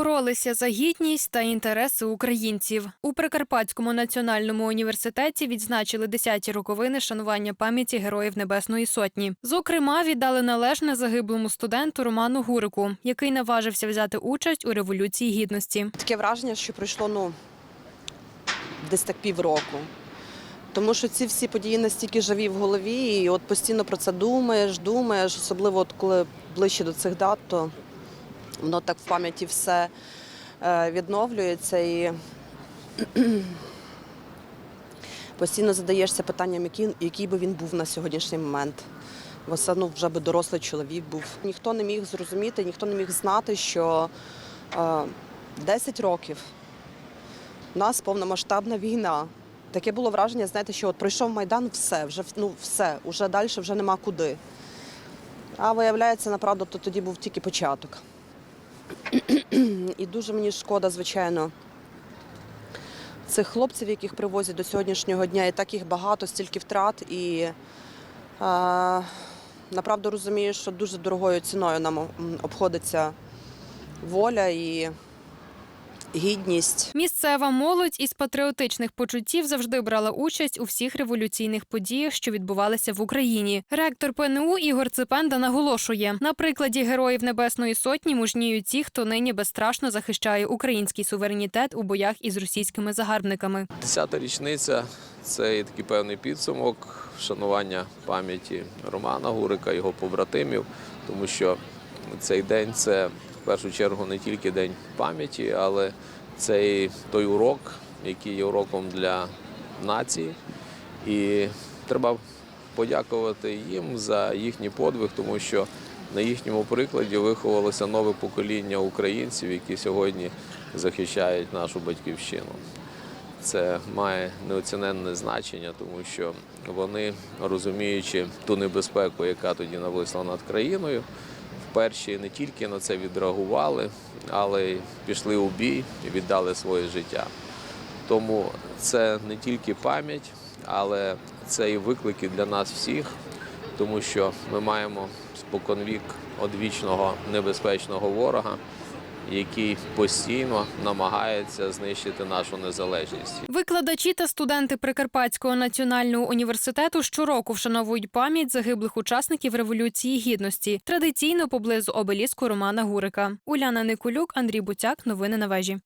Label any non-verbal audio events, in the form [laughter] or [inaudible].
Боролися за гідність та інтереси українців. У Прикарпатському національному університеті відзначили 10-ті роковини шанування пам'яті героїв Небесної Сотні. Зокрема, віддали належне загиблому студенту Роману Гурику, який наважився взяти участь у революції гідності. Таке враження, що пройшло ну, десь так півроку. Тому що ці всі події настільки живі в голові, і от постійно про це думаєш, думаєш, особливо от коли ближче до цих дат, то воно так в пам'яті все е, відновлюється і [clears throat] постійно задаєшся питанням, який, який би він був на сьогоднішній момент. Все вже би дорослий чоловік був. Ніхто не міг зрозуміти, ніхто не міг знати, що е, 10 років у нас повномасштабна війна. Таке було враження, знаєте, що от пройшов Майдан, все, вже ну, все, уже далі вже нема куди. А виявляється, направду, то тоді був тільки початок. І дуже мені шкода, звичайно, цих хлопців, яких привозять до сьогоднішнього дня, і так їх багато, стільки втрат. І е, направду розумію, що дуже дорогою ціною нам обходиться воля і гідність. Місцева молодь із патріотичних почуттів завжди брала участь у всіх революційних подіях, що відбувалися в Україні. Ректор ПНУ Ігор Ципенда наголошує: на прикладі героїв Небесної Сотні мужніють ті, хто нині безстрашно захищає український суверенітет у боях із російськими загарбниками. Десята річниця це і такий певний підсумок вшанування пам'яті Романа Гурика, його побратимів, тому що цей день це в першу чергу не тільки день пам'яті, але це і той урок, який є уроком для нації. І треба подякувати їм за їхній подвиг, тому що на їхньому прикладі виховалося нове покоління українців, які сьогодні захищають нашу батьківщину. Це має неоціненне значення, тому що вони, розуміючи ту небезпеку, яка тоді нависла над країною, вперше не тільки на це відреагували, але й пішли у бій і віддали своє життя. Тому це не тільки пам'ять, але це і виклики для нас всіх, тому що ми маємо споконвік одвічного небезпечного ворога, який постійно намагається знищити нашу незалежність. Викладачі та студенти Прикарпатського національного університету щороку вшановують пам'ять загиблих учасників революції гідності, традиційно поблизу обеліску Романа Гурика. Уляна Никулюк, Андрій Буцяк. Новини на вежі.